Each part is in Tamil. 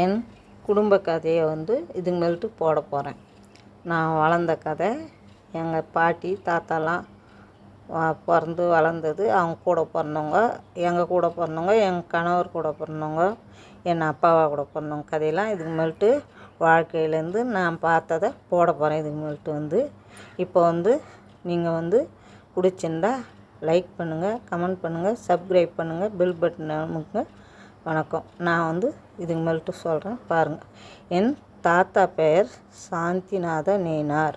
என் குடும்ப கதையை வந்து இதுக்கு மேல்ட்டு போட போகிறேன் நான் வளர்ந்த கதை எங்கள் பாட்டி தாத்தாலாம் பிறந்து வளர்ந்தது அவங்க கூட பிறந்தவங்க எங்கள் கூட பிறந்தவங்க எங்கள் கணவர் கூட பிறந்தவங்க என் அப்பாவா கூட பிறந்தவங்க கதையெல்லாம் இதுக்கு மேல்ட்டு வாழ்க்கையிலேருந்து நான் பார்த்ததை போட போகிறேன் இதுக்கு மேல்ட்டு வந்து. இப்போ வந்து நீங்கள் வந்து பிடிச்சிருந்தா லைக் பண்ணுங்கள் கமெண்ட் பண்ணுங்கள் சப்ஸ்கிரைப் பண்ணுங்கள் பெல் பட்டன் அமுக்குங்க. வணக்கம். நான் வந்து இதுக்கு மேல்ட்டு சொல்கிறேன் பாருங்கள் என் தாத்தா பெயர் சாந்திநாத நேனார்.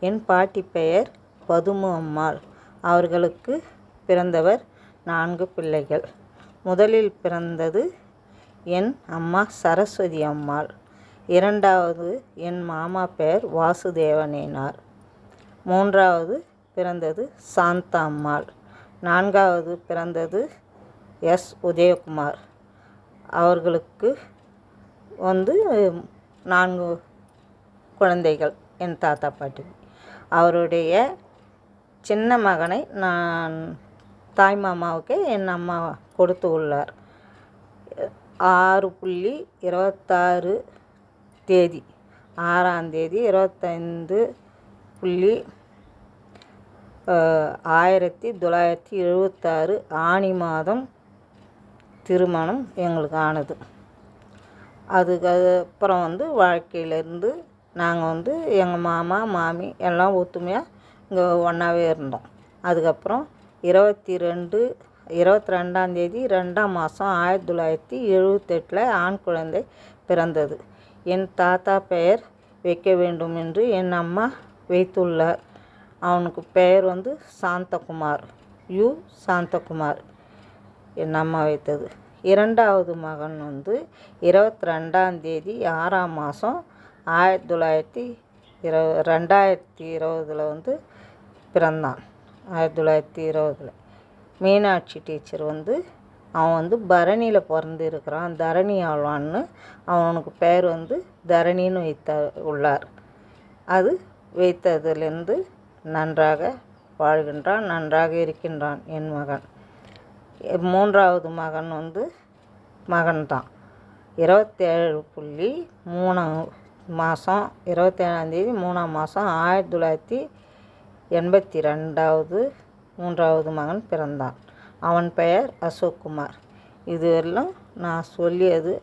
என் பாட்டி பெயர் பதுமு அம்மாள் அவர்களுக்கு பிறந்தவர் நான்கு பிள்ளைகள். முதலில் பிறந்தது என் அம்மா சரஸ்வதி அம்மாள். இரண்டாவது என் மாமா பெயர் வாசுதேவனேனார் மூன்றாவது பிறந்தது சாந்தா அம்மாள். நான்காவது பிறந்தது எஸ் உதயகுமார். அவர்களுக்கு வந்து நான்கு குழந்தைகள் என் தாத்தா பாட்டி. அவருடைய சின்ன மகனை நான் தாய் மாமாவுக்கு என் அம்மா கொடுத்து உள்ளார். ஆறு புள்ளி இருபத்தாறு தேதி ஆறாம் தேதி இருபத்தைந்து புள்ளி ஆயிரத்தி தொள்ளாயிரத்தி எழுபத்தாறு ஆனி மாதம் திருமணம் எங்களுக்கு ஆனது. அதுக்கு அப்புறம் வந்து வாழ்க்கையிலேருந்து நாங்கள் வந்து எங்கள் மாமா மாமி எல்லாம் ஒத்துமையாக இங்கே ஒன்றாவே இருந்தோம். அதுக்கப்புறம் இருபத்தி ரெண்டு இருபத்தி ரெண்டாந்தேதி ரெண்டாம் மாதம் ஆயிரத்தி தொள்ளாயிரத்தி எழுபத்தெட்டில் ஆண் குழந்தை பிறந்தது. என் தாத்தா பெயர் வைக்க வேண்டும் என்று என் அம்மா வைத்துள்ளார். அவனுக்கு பெயர் வந்து சாந்தகுமார். யு. சாந்தகுமார். என் அம்மா வைத்தது. இரண்டாவது மகன் வந்து இருபத்தி ரெண்டாம் தேதி ஆறாம் மாதம் ஆயிரத்தி தொள்ளாயிரத்தி இரு ரெண்டாயிரத்தி இருபதில் வந்து பிறந்தான். ஆயிரத்தி தொள்ளாயிரத்தி இருபதில். மீனாட்சி டீச்சர் வந்து அவன் வந்து பரணியில் பிறந்து இருக்கிறான் தரணி ஆழ்வான்னு அவனுக்கு பெயர் வந்து தரணின்னு வைத்த உள்ளார். அது வைத்ததிலிருந்து நன்றாக வாழ்கின்றான் நன்றாக இருக்கின்றான் என் மகன். மூன்றாவது மகன் வந்து மகன்தான். இருபத்தேழு புள்ளி மூணாம் மாதம் இருபத்தேழாந்தேதி மூணாம் மாதம் ஆயிரத்தி தொள்ளாயிரத்தி எண்பத்தி ரெண்டாவது மூன்றாவது மகன் பிறந்தான். அவன் பெயர் அசோக்குமார். இதுவரையிலும் நான் சொல்லியது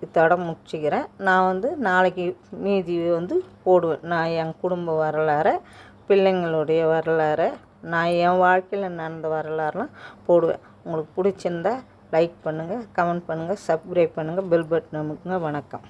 இத்தோட முடிச்சுக்கிறேன். நான் வந்து நாளைக்கு மீதி வந்து போடுவேன். நான் என் குடும்ப வரலாறை பிள்ளைங்களுடைய வரலாறை நான் என் வாழ்க்கையில் நடந்த வரலாறுலாம் போடுவேன். உங்களுக்கு பிடிச்சிருந்தா லைக் பண்ணுங்கள் கமெண்ட் பண்ணுங்கள் சப்ஸ்கிரைப் பண்ணுங்கள் பெல் பட்டன் அமுக்குங்க. வணக்கம்.